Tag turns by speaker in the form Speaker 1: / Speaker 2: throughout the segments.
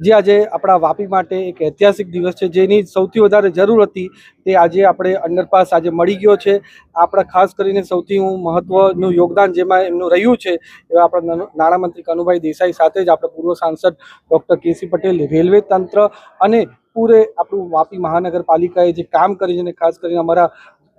Speaker 1: જે આજે આપણા વાપી માટે એક ઐતિહાસિક દિવસ છે, જેની સૌથી વધારે જરૂર હતી તે આજે આપણે અંડરપાસ આજે મળી ગયો છે. આપણા ખાસ કરીને સૌથી હું મહત્વનું યોગદાન જેમાં એમનું રહ્યું છે, એવા આપણા નાણામંત્રી કનુભાઈ દેસાઈ સાથે જ આપણા પૂર્વ સાંસદ ડૉક્ટર કેસી પટેલ, રેલવે તંત્ર અને પૂરે આપણું વાપી મહાનગરપાલિકાએ જે કામ કર્યું છે અને ખાસ કરીને અમારા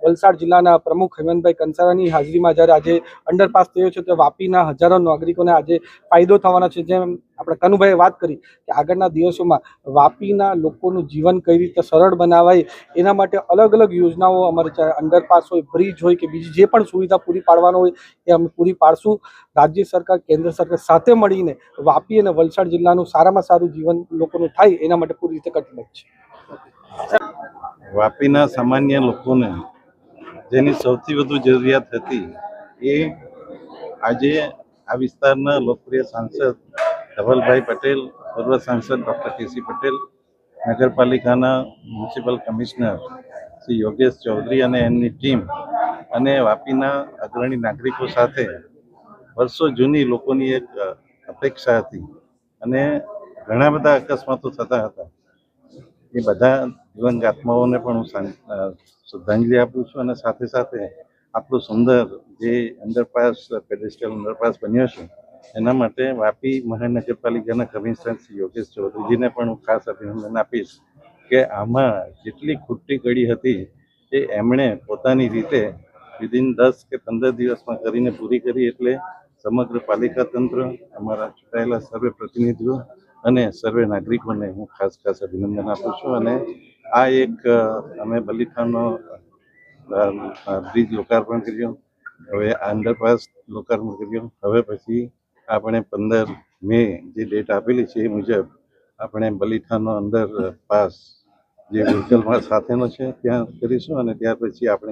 Speaker 1: વલસાડ જિલ્લાના પ્રમુખ હેમંતભાઈ કંસારાની હાજરીમાં જ્યારે આજે અંડરપાસ થયો છે, તો વાપીના હજારો નાગરિકોને આજે ફાયદો થવાનો છે. જેમ આપણે કનુભાઈએ વાત કરી કે આગળના દિવસોમાં વાપીના લોકોનું જીવન કઈ રીતે સરળ બનાવાય, એના માટે અલગ અલગ યોજનાઓ અમારે ચાહે અંડરપાસ હોય, બ્રિજ હોય કે બીજી જે પણ સુવિધા પૂરી પાડવાનો હોય, એ અમે પૂરી પાડશું. રાજ્ય સરકાર, કેન્દ્ર સરકાર સાથે મળીને વાપી અને વલસાડ જિલ્લાનું સારામાં સારું જીવન લોકોનું થાય, એના માટે પૂરી રીતે કટિબદ્ધ છે.
Speaker 2: વાપીના સામાન્ય લોકોને જેની સૌથી વધુ જરૂરિયાત હતી એ આજે આ વિસ્તારના લોકપ્રિય સાંસદ ધવલભાઈ પટેલ, પૂર્વ સાંસદ ડૉક્ટર કેસી પટેલ, નગરપાલિકાના મ્યુનિસિપલ કમિશનર શ્રી યોગેશ ચૌધરી અને એમની ટીમ અને વાપીના અગ્રણી નાગરિકો સાથે વર્ષો જૂની લોકોની એક અપેક્ષા હતી અને ઘણા બધા અકસ્માતો થતા હતા. એ બધા દિવંગ આત્માઓને પણ હું શ્રદ્ધાંજલિ આપું છું અને સાથે સાથે આટલું સુંદર જે અંડરપાસ પેડેસ્ટ્રિયલ અંડરપાસ બન્યો છે એના માટે વાપી મહાનગરપાલિકાના કમિશનર શ્રી યોગેશ ચૌધરીજીને પણ હું ખાસ અભિનંદન આપીશ કે આમાં જેટલી ખૂટતી કડી હતી એ એમણે પોતાની રીતે વિધિન દસ કે પંદર દિવસમાં કરીને પૂરી કરી એટલે સમગ્ર પાલિકા તંત્ર, અમારા ચૂંટાયેલા સર્વે પ્રતિનિધિઓ અને સર્વે નાગરિકોને હું ખાસ ખાસ અભિનંદન આપું છું અને આ એક અમે બલીખાનો બ્રિજ લોકાર્પણ કર્યો, હવે આ અંડરપાસ લોકાર્પણ કર્યું, હવે પછી આપણે પંદર મે જે ડેટ આપેલી છે એ મુજબ આપણે બલીઠાનો અંદર પાસ જે વ્હીકલ સાથેનો છે, ત્યાં કરીશું અને ત્યાર પછી આપણે